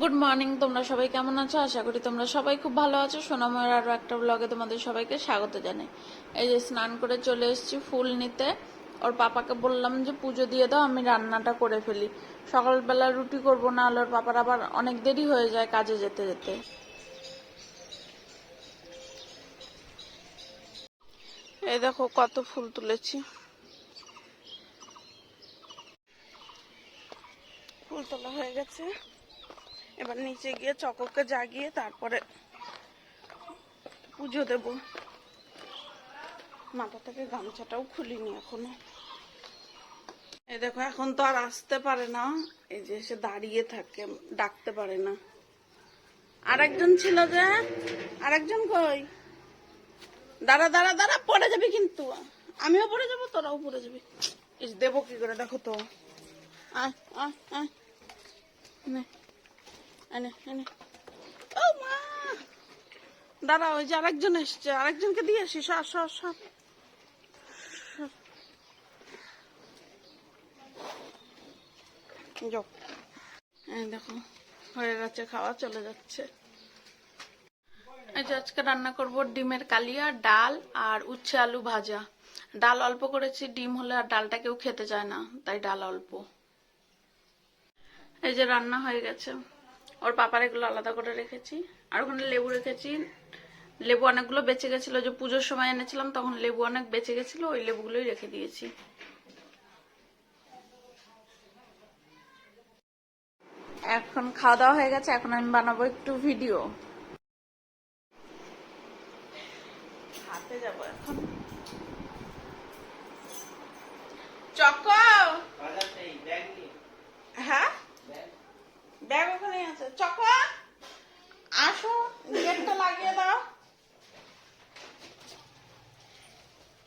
Good morning তোমরা সবাই কেমন আছো? আশা করি তোমরা সবাই খুব ভালো আছো। সোনাময়ের আরও একটা ব্লগে তোমাদের সবাইকে স্বাগত জানাই। এই যে স্নান করে চলে এসেছি ফুল নিতে। ওর পাপাকে বললাম যে, পুজো দিয়ে দাও, আমি রান্নাটা করে ফেলি। সকালবেলা রুটি করব না হলে ওর পাপার আবার অনেক দেরি হয়ে যায় কাজে যেতে যেতে। এই দেখো, কত ফুল তুলেছি। ফুল তোলা হয়ে গেছে। এবার নিচে গিয়ে চককে জাগিয়ে তারপরে পুজো দেব। মাথা থেকে গামছাটাও খুলিনি এখনও। এই দেখো, এখন তো আর আসতে পারে না। এই যে সে দাঁড়িয়ে থাকে, ডাকতে পারে না। আরেকজন ছিল যে, আরেকজন কই? দাঁড়া দাঁড়া দাঁড়া, পড়ে যাবি কিন্তু। আমিও পড়ে যাব, তোরাও পড়ে যাবি। দেবো কি করে, দেখো তো। আয় আয়। নে। এনে এনে ও মা! দাঁড়া, ওই যে আরেকজন এসছে, আরেকজনকে দিয়ে আসি সর। যাও। এই দেখো, হয়ে গেছে, খাওয়া চলে যাচ্ছে। এই যে আজকে রান্না করব ডিমের কালিয়া, ডাল আর উচ্ছে আলু ভাজা। ডাল অল্প করেছি, ডিম হলে আর ডালটা কেউ খেতে চায় না, তাই ডাল অল্প। এই যে রান্না হয়ে গেছে। ওর পাপার এগুলো আলাদা করে রেখেছি। আর ওখানে লেবু রেখেছি। লেবু অনেকগুলো বেঁচে গেছিল। যে পুজোর সময় এনেছিলাম, তখন লেবু অনেক বেঁচে গেছিল, ওই লেবুগুলোই রেখে দিয়েছি। এখন খাওয়া দাওয়া হয়ে গেছে, এখন আমি বানাবো একটু ভিডিও। হাতে যাব এখন। চক হ্যাঁ ব্যাগ ওখানে আছে চক আসো গেটটা লাগিয়ে দাও।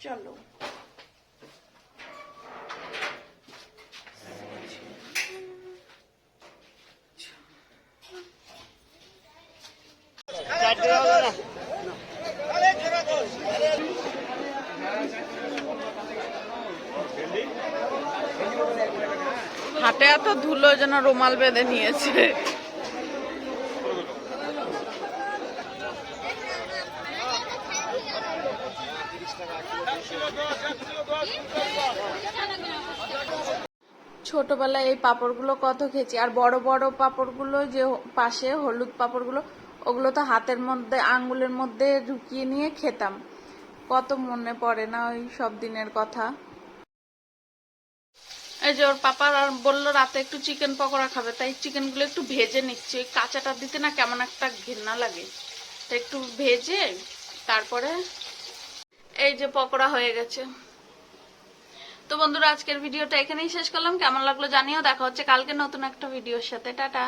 চলো। হাটে এত ধুলো যেন রুমাল বেঁধে নিয়েছে। ছোটবেলায় এই পাপড়গুলো কত খেয়েছি। আর বড় বড় পাপড়গুলো যে পাশে হলুদ পাপড়গুলো, ওগুলো তো হাতের মধ্যে, আঙ্গুলের মধ্যে ঢুকিয়ে নিয়ে খেতাম। কত মনে পড়ে না ওই সব দিনের কথা। এই যে ওর পাপা আর বলল রাতে একটু চিকেন পকোড়া খাবে, তাই চিকেনগুলো একটু ভেজে নিচ্ছি। ওই কাঁচাটা দিতে না কেমন একটা ঘেন্না লাগে। তাই একটু ভেজে তারপরে এই যে পকোড়া হয়ে গেছে। তো বন্ধুরা, আজকের ভিডিওটা এখানেই শেষ করলাম। কেমন লাগল জানিও। দেখা হচ্ছে কালকে নতুন একটা ভিডিওর সাথে। টাটা।